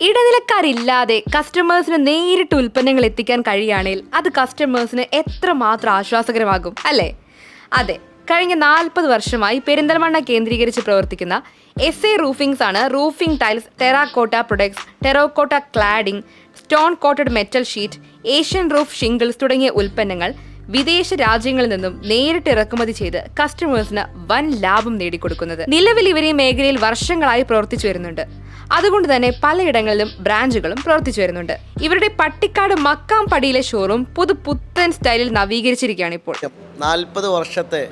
ഇടനിലക്കാരില്ലാതെ കസ്റ്റമേഴ്സിന് നേരിട്ട് ഉൽപ്പന്നങ്ങൾ എത്തിക്കാൻ കഴിയുകയാണെങ്കിൽ അത് കസ്റ്റമേഴ്സിന് എത്രമാത്രം ആശ്വാസകരമാകും അല്ലേ? അതെ കഴിഞ്ഞ നാൽപ്പത് വർഷമായി പെരിന്തൽമണ്ണ കേന്ദ്രീകരിച്ച് പ്രവർത്തിക്കുന്ന എസ് എ റൂഫിംഗ്സ് ആണ് roofing tiles terracotta products terracotta cladding stone coated metal sheet Asian roof shingles തുടങ്ങിയ ഉൽപ്പന്നങ്ങൾ വിദേശ രാജ്യങ്ങളിൽ നിന്നും നേരിട്ട് ഇറക്കുമതി ചെയ്ത് കസ്റ്റമേഴ്സിന് വൻ ലാഭം നേടിക്കൊടുക്കുന്നത്. നിലവിൽ ഇവർ ഈ മേഖലയിൽ വർഷങ്ങളായി പ്രവർത്തിച്ചു വരുന്നുണ്ട്. അതുകൊണ്ട് തന്നെ പലയിടങ്ങളിലും ബ്രാഞ്ചുകളും പ്രവർത്തിച്ചു വരുന്നുണ്ട്. ഇവരുടെ പട്ടിക്കാട് മക്കാം പടിയിലെ ഷോറൂം പുതു പുത്തൻ സ്റ്റൈലിൽ നവീകരിച്ചിരിക്കുകയാണ് ഇപ്പോൾ. നാൽപ്പത് വർഷത്തെ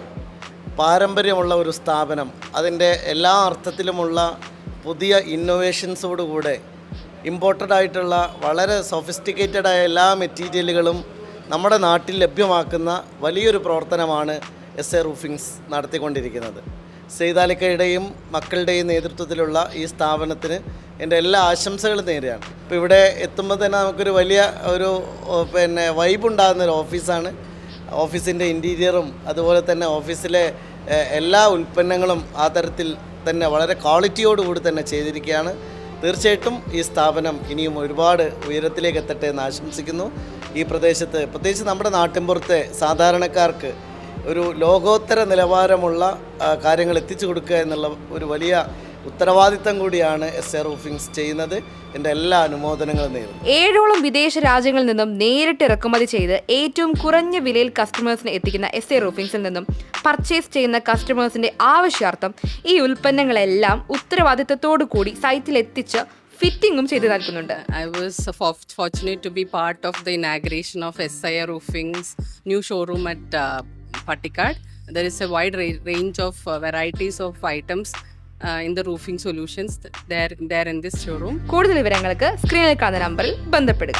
പാരമ്പര്യമുള്ള ഒരു സ്ഥാപനം. അതിന്റെ എല്ലാ അർത്ഥത്തിലുമുള്ള പുതിയ ഇന്നോവേഷൻസോടുകൂടെ ഇമ്പോർട്ടഡ് ആയിട്ടുള്ള വളരെ സൊഫിസ്റ്റിക്കേറ്റഡ് ആയ എല്ലാ മെറ്റീരിയലുകളും നമ്മുടെ നാട്ടിൽ ലഭ്യമാക്കുന്ന വലിയൊരു പ്രവർത്തനമാണ് എസ് എ റൂഫിങ്സ് നടത്തിക്കൊണ്ടിരിക്കുന്നത്. സെയ്താലിക്കയുടെയും മക്കളുടെയും നേതൃത്വത്തിലുള്ള ഈ സ്ഥാപനത്തിന് എന്റെ എല്ലാ ആശംസകളും നേരെയാണ് ഇപ്പോൾ ഇവിടെ എത്തുമ്പോൾ തന്നെ നമുക്കൊരു വലിയ ഒരു പിന്നെ വൈബ് ഉണ്ടാകുന്ന ഒരു ഓഫീസാണ്. ഓഫീസിന്റെ ഇന്റീരിയറും അതുപോലെ തന്നെ ഓഫീസിലെ എല്ലാ ഉൽപ്പന്നങ്ങളും ആ തരത്തിൽ തന്നെ വളരെ ക്വാളിറ്റിയോടുകൂടി തന്നെ ചെയ്തിരിക്കുകയാണ്. തീർച്ചയായിട്ടും ഈ സ്ഥാപനം ഇനിയും ഒരുപാട് ഉയരത്തിലേക്ക് എത്തട്ടെ എന്ന് ആശംസിക്കുന്നു. ഈ പ്രദേശത്ത് പ്രത്യേകിച്ച് നമ്മുടെ നാട്ടിൻപുറത്തെ സാധാരണക്കാർക്ക് ഒരു ലോകോത്തര നിലവാരമുള്ള കാര്യങ്ങൾ എത്തിച്ചു കൊടുക്കുക എന്നുള്ള ഒരു വലിയ ഉത്തരവാദിത്തം കൂടിയാണ് എസ് എ റൂഫിങ്സ് ചെയ്യുന്നത്. എന്റെ എല്ലാ അനുമോദനങ്ങളും നേരുന്നു. ഏഴോളം വിദേശ രാജ്യങ്ങളിൽ നിന്നും നേരിട്ട് ഇറക്കുമതി ചെയ്ത് ഏറ്റവും കുറഞ്ഞ വിലയിൽ കസ്റ്റമേഴ്സിന് എത്തിക്കുന്ന എസ് എ റൂഫിങ്സിൽ നിന്നും പർച്ചേസ് ചെയ്യുന്ന കസ്റ്റമേഴ്സിന്റെ ആവശ്യാർത്ഥം ഈ ഉൽപ്പന്നങ്ങളെല്ലാം ഉത്തരവാദിത്തത്തോടു കൂടി സൈറ്റിൽ എത്തിച്ച് ഫിറ്റിംഗും ചെയ്ത് നൽകുന്നുണ്ട്. I was fortunate to be part of of the of S I Roofing's new showroom at uh, Pattikad. There is a wide ra- range of uh, varieties of items uh, in the roofing solutions there, there in this showroom. കൂടുതൽ വിവരങ്ങൾക്ക് സ്ക്രീനിൽ കാണുന്ന നമ്പറിൽ ബന്ധപ്പെടുക